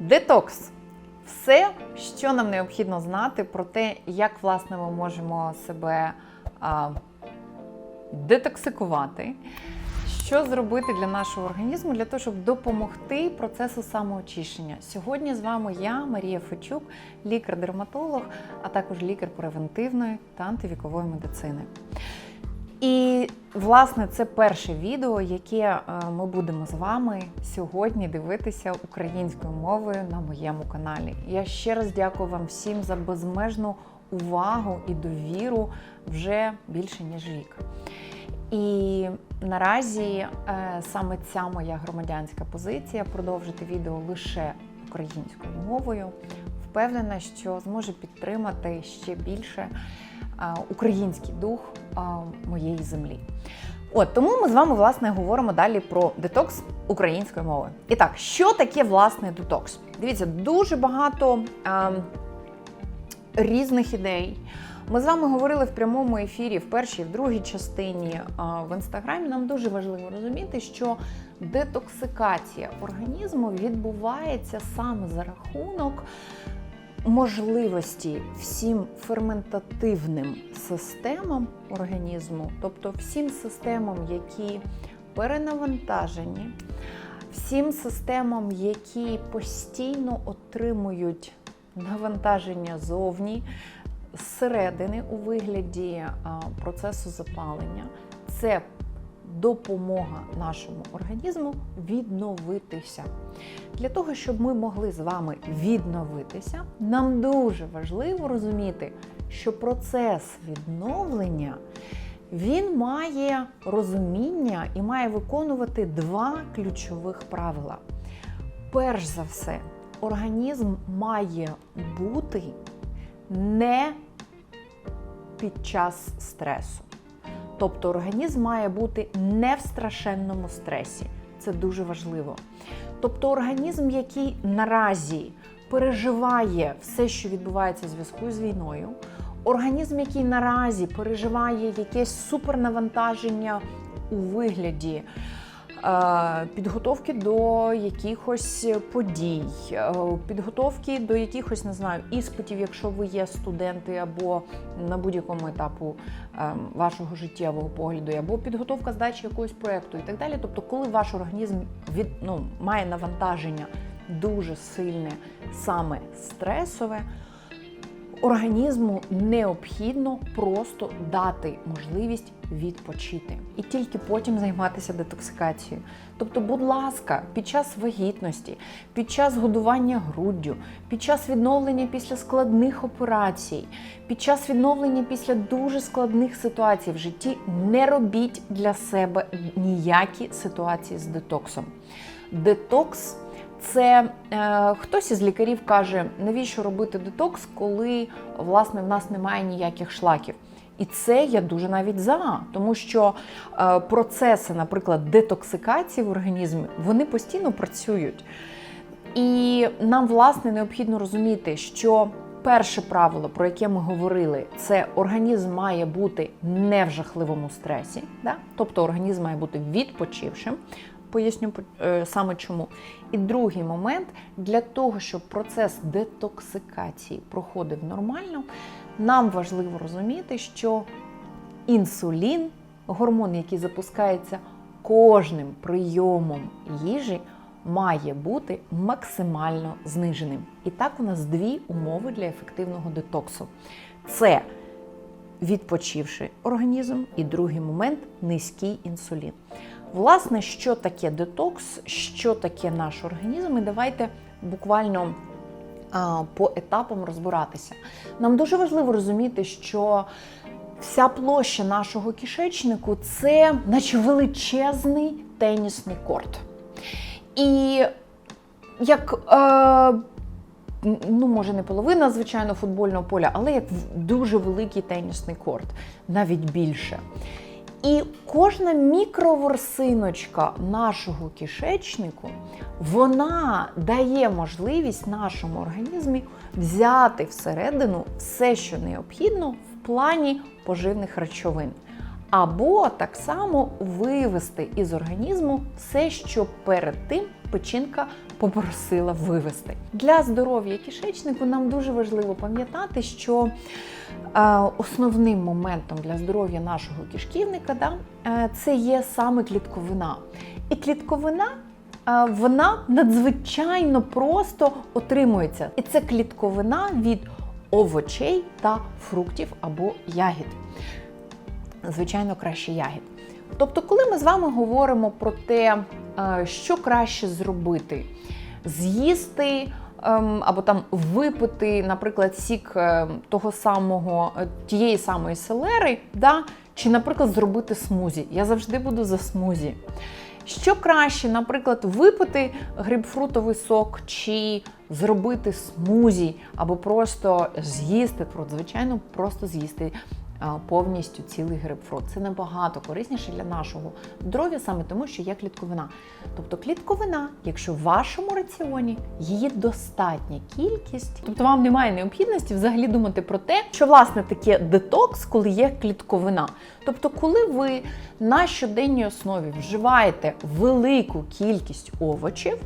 Детокс. Все, що нам необхідно знати про те, як власне ми можемо себе а, детоксикувати, що зробити для нашого організму для того, щоб допомогти процесу самоочищення. Сьогодні з вами я, Марія Фечук, лікар-дерматолог, а також лікар превентивної та антивікової медицини. І, власне, це перше відео, яке е, ми будемо з вами сьогодні дивитися українською мовою на моєму каналі. Я ще раз дякую вам всім за безмежну увагу і довіру вже більше ніж рік. І наразі е, саме ця моя громадянська позиція продовжити відео лише українською мовою. Впевнена, що зможе підтримати ще більше український дух е, моєї землі. От тому ми з вами власне говоримо далі про детокс українською мовою. І так, що таке власне детокс? Дивіться, дуже багато е, різних ідей. Ми з вами говорили в прямому ефірі в першій, в другій частині а, в інстаграмі. Нам дуже важливо розуміти, що детоксикація організму відбувається саме за рахунок можливості всім ферментативним системам організму, тобто всім системам, які перенавантажені, всім системам, які постійно отримують навантаження зовні зсередини у вигляді процесу запалення. Це допомога нашому організму відновитися. Для того, щоб ми могли з вами відновитися, нам дуже важливо розуміти, що процес відновлення він має розуміння і має виконувати два ключових правила. Перш за все, організм має бути не під час стресу. Тобто організм має бути не в страшенному стресі. Це дуже важливо. Тобто організм, який наразі переживає все, що відбувається в зв'язку з війною, організм, який наразі переживає якесь супернавантаження у вигляді підготовки до якихось подій, е, підготовки до якихось, не знаю, іспитів, якщо ви є студенти, або на будь-якому етапу е, вашого життєвого погляду, або підготовка здачі якогось проєкту і так далі. Тобто, коли ваш організм від, ну, має навантаження дуже сильне, саме стресове. Організму необхідно просто дати можливість відпочити і тільки потім займатися детоксикацією. Тобто, будь ласка, під час вагітності, під час годування груддю, під час відновлення після складних операцій, під час відновлення після дуже складних ситуацій в житті не робіть для себе ніякі ситуації з детоксом. Детокс це е, хтось із лікарів каже, навіщо робити детокс, коли власне в нас немає ніяких шлаків. І це я дуже навіть за, тому що е, процеси, наприклад, детоксикації в організмі, вони постійно працюють. І нам, власне, необхідно розуміти, що перше правило, про яке ми говорили, це організм має бути не в жахливому стресі, да? тобто організм має бути відпочившим. Поясню е, саме чому. І другий момент для того, щоб процес детоксикації проходив нормально, нам важливо розуміти, що інсулін, гормон, який запускається кожним прийомом їжі, має бути максимально зниженим. І так у нас дві умови для ефективного детоксу: це відпочивши організм, і другий момент низький інсулін. Власне, що таке детокс, що таке наш організм, і давайте буквально по етапам розбиратися. Нам дуже важливо розуміти, що вся площа нашого кишечнику це наче величезний тенісний корт. І як е, ну, може, не половина, звичайно, футбольного поля, але як дуже великий тенісний корт, навіть більше. І кожна мікроворсиночка нашого кишечнику, вона дає можливість нашому організмі взяти всередину все, що необхідно в плані поживних речовин. Або так само вивести із організму все, що перед тим печінка попросила вивести. Для здоров'я кишечнику нам дуже важливо пам'ятати, що е, основним моментом для здоров'я нашого кишківника да, е, це є саме клітковина. І клітковина е, вона надзвичайно просто отримується. І це клітковина від овочей та фруктів або ягід. Звичайно, краще ягід. Тобто, коли ми з вами говоримо про те, що краще зробити, з'їсти ем, або там випити, наприклад, сік е, того самого, е, тієї самої селери, да? чи, наприклад, зробити смузі. Я завжди буду за смузі. Що краще, наприклад, випити грейпфрутовий сок, чи зробити смузі, або просто з'їсти, звичайно, просто з'їсти повністю цілий грейпфрут. Це набагато корисніше для нашого здоров'я, саме тому, що є клітковина. Тобто клітковина, якщо в вашому раціоні її достатня кількість, тобто вам немає необхідності взагалі думати про те, що власне таке детокс, коли є клітковина. Тобто, коли ви на щоденній основі вживаєте велику кількість овочів.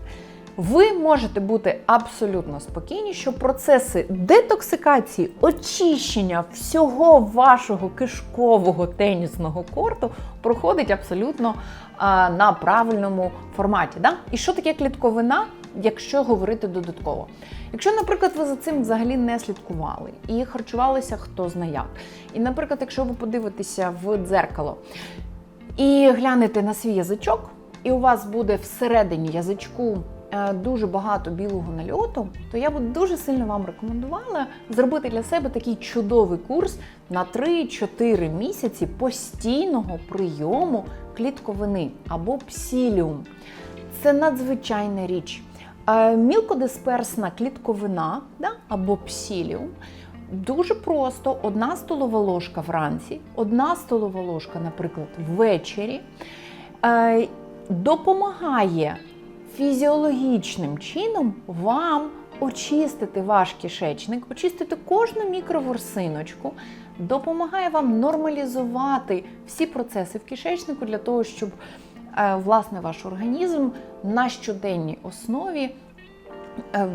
Ви можете бути абсолютно спокійні, що процеси детоксикації, очищення всього вашого кишкового тенісного корту проходить абсолютно а, на правильному форматі. Да? І що таке клітковина, якщо говорити додатково? Якщо, наприклад, ви за цим взагалі не слідкували і харчувалися хто зна як. І, наприклад, якщо ви подивитеся в дзеркало і глянете на свій язичок, і у вас буде всередині язичку дуже багато білого нальоту, то я б дуже сильно вам рекомендувала зробити для себе такий чудовий курс на 3-4 місяці постійного прийому клітковини або псіліум. Це надзвичайна річ. Е, Мілкодисперсна клітковина да, або псіліум Дуже просто: одна столова ложка вранці, одна столова ложка, наприклад, ввечері, е, допомагає фізіологічним чином вам очистити ваш кишечник, очистити кожну мікроворсиночку, допомагає вам нормалізувати всі процеси в кишечнику для того, щоб е, власне ваш організм на щоденній основі. е,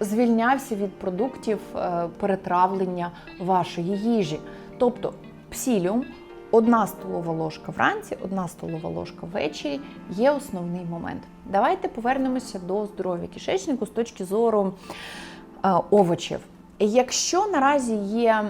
звільнявся від продуктів е, перетравлення вашої їжі. Тобто псіліум, одна столова ложка вранці, одна столова ложка ввечері є основний момент. Давайте повернемося до здоров'я кишечнику з точки зору е, овочів. Якщо наразі є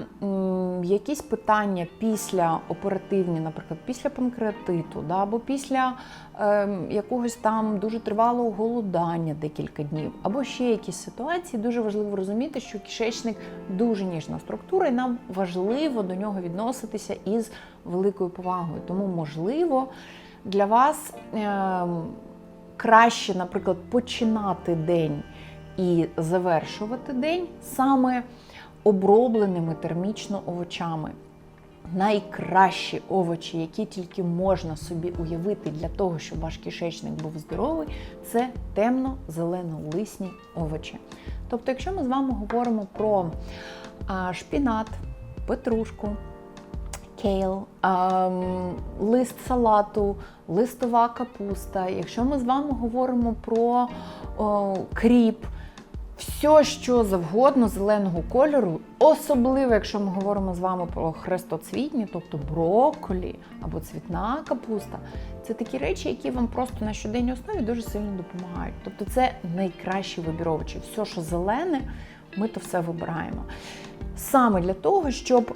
якісь питання після оперативні, наприклад, після панкреатиту, да, або після ем, якогось там дуже тривалого голодання декілька днів, або ще якісь ситуації, дуже важливо розуміти, що кишечник дуже ніжна структура, і нам важливо до нього відноситися із великою повагою. Тому, можливо, для вас ем, краще, наприклад, починати день і завершувати день саме обробленими термічно овочами. Найкращі овочі, які тільки можна собі уявити для того, щоб ваш кишечник був здоровий, це темно-зелено-лисні овочі. Тобто, якщо ми з вами говоримо про шпінат, петрушку, кейл, лист салату, листова капуста. Якщо ми з вами говоримо про кріп, все, що завгодно зеленого кольору, особливо, якщо ми говоримо з вами про хрестоцвітні, тобто брокколі або цвітна капуста, це такі речі, які вам просто на щоденній основі дуже сильно допомагають. Тобто це найкращі вибір овочів. Все, що зелене, ми то все вибираємо. Саме для того, щоб,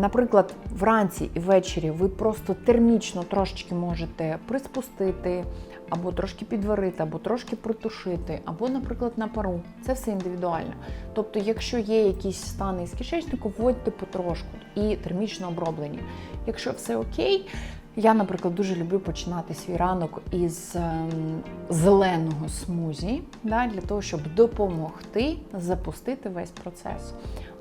наприклад, вранці і ввечері ви просто термічно трошечки можете приспустити, або трошки підварити, або трошки протушити, або, наприклад, на пару. Це все індивідуально. Тобто, якщо є якісь стани із кишечнику, вводьте потрошку і термічно оброблені. Якщо все окей, я, наприклад, дуже люблю починати свій ранок із ем, зеленого смузі, да, для того, щоб допомогти запустити весь процес.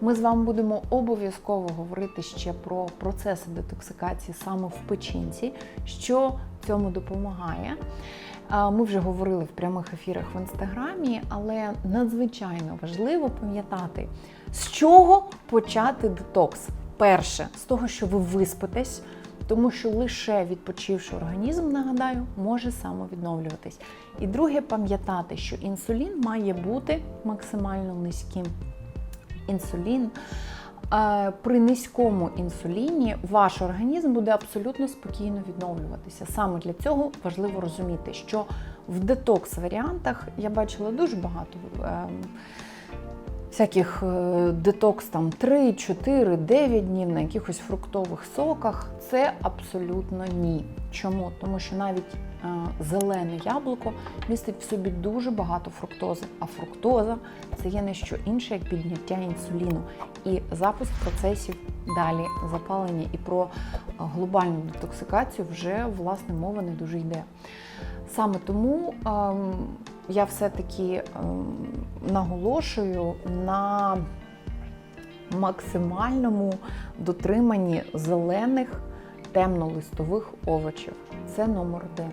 Ми з вами будемо обов'язково говорити ще про процеси детоксикації саме в печінці, що цьому допомагає. Ми вже говорили в прямих ефірах в інстаграмі, але надзвичайно важливо пам'ятати, з чого почати детокс. Перше, з того, що ви виспитесь. Тому що лише відпочивши організм, нагадаю, може самовідновлюватись. І друге, пам'ятати, що інсулін має бути максимально низьким. Інсулін е, при низькому інсуліні ваш організм буде абсолютно спокійно відновлюватися. Саме для цього важливо розуміти, що в детокс-варіантах я бачила дуже багато. Всяких е, детокс там 3, 4, 9 днів на якихось фруктових соках це абсолютно ні. Чому? Тому що навіть е, зелене яблуко містить в собі дуже багато фруктози, а фруктоза це є не що інше, як підняття інсуліну і запуск процесів далі запалення. І про е, глобальну детоксикацію вже власне мова не дуже йде. Саме тому ем, я все-таки ем, наголошую на максимальному дотриманні зелених темнолистових овочів. Це номер один.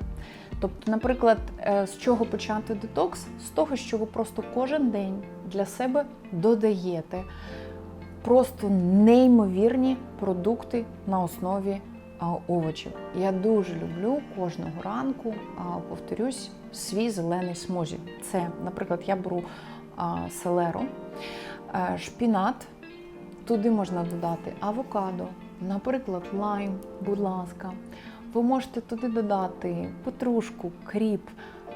Тобто, наприклад, е, з чого почати детокс? З того, що ви просто кожен день для себе додаєте просто неймовірні продукти на основі овочів. Я дуже люблю кожного ранку, повторюсь, свій зелений смузі. Це, наприклад, я беру селеру, е, шпінат, туди можна додати авокадо, наприклад, лайм, будь ласка. Ви можете туди додати петрушку, кріп,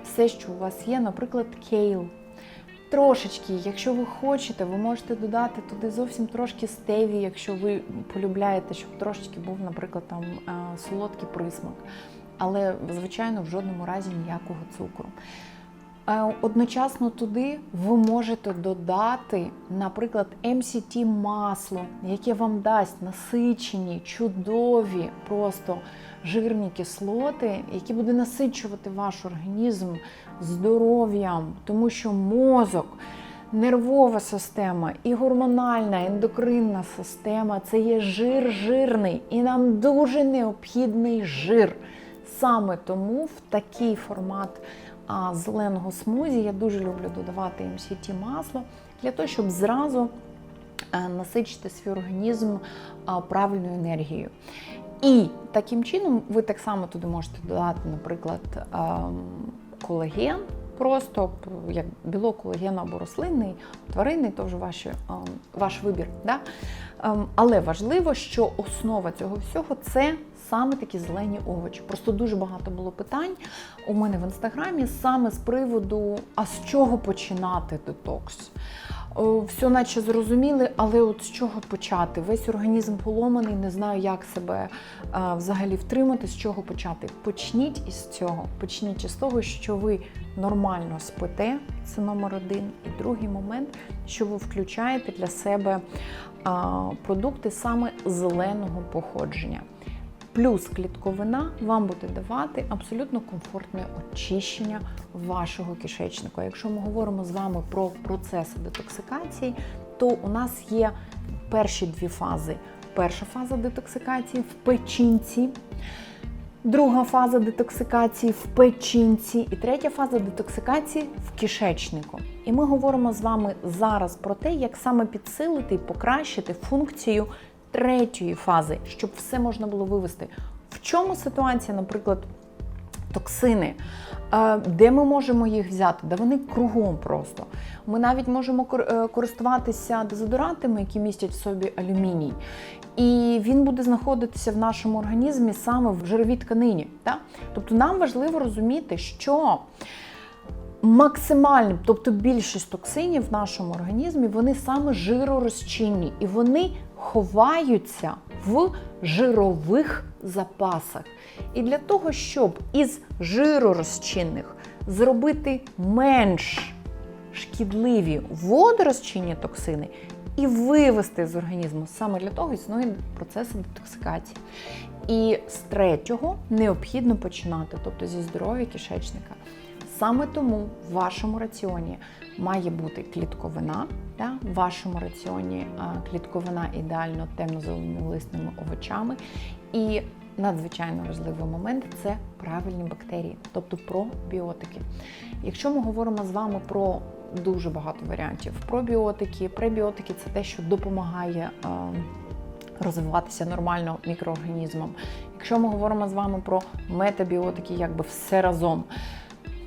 все, що у вас є, наприклад, кейл. Трошечки, якщо ви хочете, ви можете додати туди зовсім трошки стеві, якщо ви полюбляєте, щоб трошечки був, наприклад, там е, солодкий присмак. Але, звичайно, в жодному разі ніякого цукру. Е, Одночасно туди ви можете додати, наприклад, MCT масло, яке вам дасть насичені, чудові, просто жирні кислоти, які буде насичувати ваш організм здоров'ям, тому що мозок, нервова система і гормональна, ендокринна система це є жир жирний, і нам дуже необхідний жир. Саме тому в такий формат а, зеленого смузі я дуже люблю додавати MCT масло для того, щоб зразу е, насичити свій організм правильною енергією. І таким чином ви так само туди можете додати, наприклад, ем, колаген, просто як білок колаген або рослинний, тваринний, то вже ваші, ем, ваш вибір. Да? Ем, Але важливо, що основа цього всього це саме такі зелені овочі. Просто дуже багато було питань у мене в інстаграмі саме з приводу, а з чого починати детокс. О, Все наче зрозуміли, але от з чого почати? Весь організм поломаний, не знаю, як себе а, взагалі втримати, з чого почати. Почніть із цього. Почніть із того, що ви нормально спите, це номер один. І другий момент, що ви включаєте для себе продукти саме зеленого походження. Плюс клітковина вам буде давати абсолютно комфортне очищення вашого кишечника. Якщо ми говоримо з вами про процеси детоксикації, то у нас є перші дві фази. Перша фаза детоксикації в печінці, друга фаза детоксикації в печінці і третя фаза детоксикації в кишечнику. І ми говоримо з вами зараз про те, як саме підсилити і покращити функцію третьої фази, щоб все можна було вивести. В чому ситуація, наприклад, токсини? Е, Де ми можемо їх взяти? Да вони кругом просто. Ми навіть можемо е, користуватися дезодорантами, які містять в собі алюміній. І він буде знаходитися в нашому організмі саме в жировій тканині. Так? Тобто нам важливо розуміти, що максимальним, тобто більшість токсинів в нашому організмі, вони саме жиророзчинні і вони ховаються в жирових запасах. І для того, щоб із жиророзчинних зробити менш шкідливі водорозчинні токсини і вивести з організму, саме для того існує процес детоксикації. І з третього необхідно починати, тобто зі здоров'я кишечника. Саме тому в вашому раціоні має бути клітковина, да? в вашому раціоні клітковина ідеально темно-зеленолисними овочами. І надзвичайно важливий момент це правильні бактерії, тобто пробіотики. Якщо ми говоримо з вами про дуже багато варіантів пробіотики, пребіотики це те, що допомагає. розвиватися нормально мікроорганізмам. Якщо ми говоримо з вами про метабіотики, якби все разом,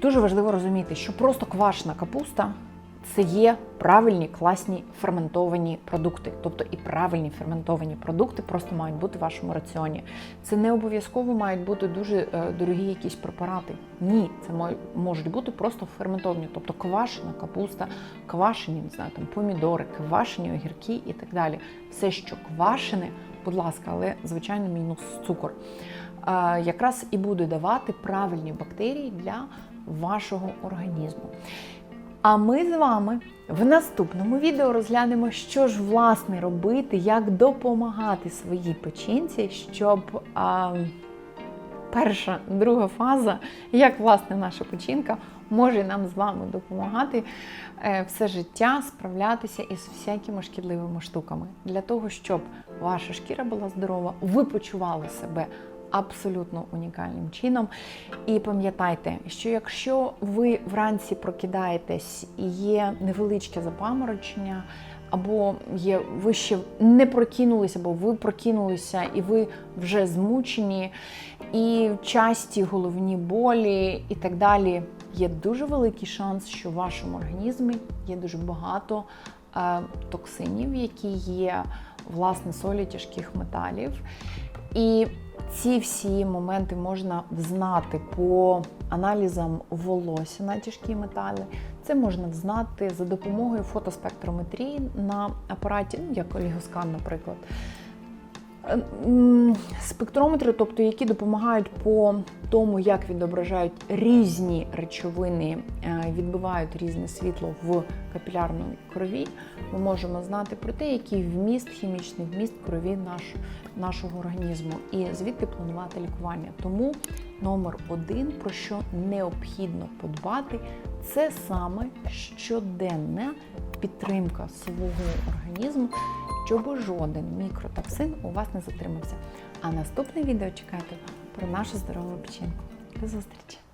дуже важливо розуміти, що просто квашена капуста це є правильні, класні ферментовані продукти. Тобто і правильні ферментовані продукти просто мають бути в вашому раціоні. Це не обов'язково мають бути дуже е, дорогі якісь препарати. Ні, це можуть бути просто ферментовані, тобто квашена капуста, квашені, не знаю, там помідори, квашені огірки і так далі. Все, що квашене, будь ласка, але звичайно мінус цукор. Е, якраз і буде давати правильні бактерії для вашого організму. А ми з вами в наступному відео розглянемо, що ж власне робити, як допомагати своїй печінці, щоб а, перша, друга фаза, як власне наша печінка може нам з вами допомагати е, все життя справлятися із всякими шкідливими штуками, для того, щоб ваша шкіра була здорова, ви почували себе абсолютно унікальним чином. І пам'ятайте, що якщо ви вранці прокидаєтесь і є невеличке запаморочення, або є ви ще не прокинулися, або ви прокинулися, і ви вже змучені, і часті головні болі, і так далі, є дуже великий шанс, що в вашому організмі є дуже багато е, токсинів, які є власне солі тяжких металів. І ці всі моменти можна взнати по аналізам волосся на тяжкі метали. Це можна взнати за допомогою фотоспектрометрії на апараті, ну, як олігоскан, наприклад. Е, Спектрометри, тобто які допомагають по тому, як відображають різні речовини, е, відбивають різне світло в капілярній крові, ми можемо знати про те, який вміст, хімічний вміст крові наш, нашого організму, і звідти планувати лікування. Тому номер один, про що необхідно подбати, це саме щоденна підтримка свого організму, щоб жоден мікротоксин у вас не затримався. А наступне відео чекайте про нашу здорову печінку. До зустрічі!